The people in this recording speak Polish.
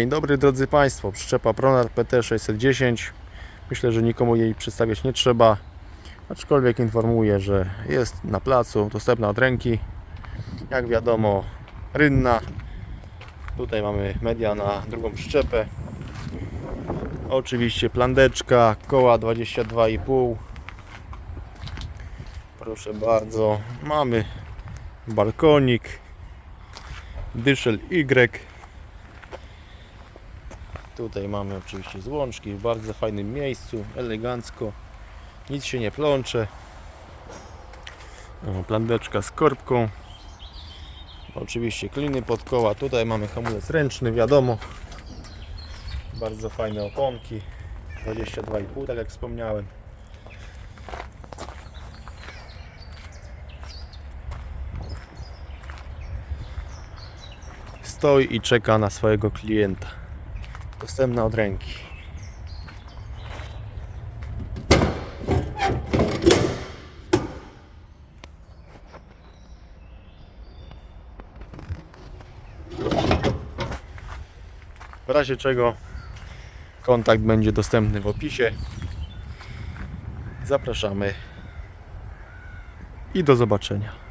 Dzień dobry drodzy Państwo, przyczepa Pronar PT610 Myślę, że nikomu jej przedstawiać nie trzeba Aczkolwiek informuję, że jest na placu, dostępna od ręki. Jak wiadomo, rynna. Tutaj mamy media na drugą przyczepę. Oczywiście plandeczka, koła 22,5 Proszę bardzo, mamy balkonik Dyszel Y Tutaj mamy oczywiście złączki w bardzo fajnym miejscu, elegancko, nic się nie plącze. Plandeczka z korbką. Oczywiście kliny pod koła. Tutaj mamy hamulec ręczny, wiadomo. Bardzo fajne oponki. 22,5 tak jak wspomniałem. Stoi i czeka na swojego klienta dostępna od ręki. W razie czego kontakt będzie dostępny w opisie. Zapraszamy i do zobaczenia.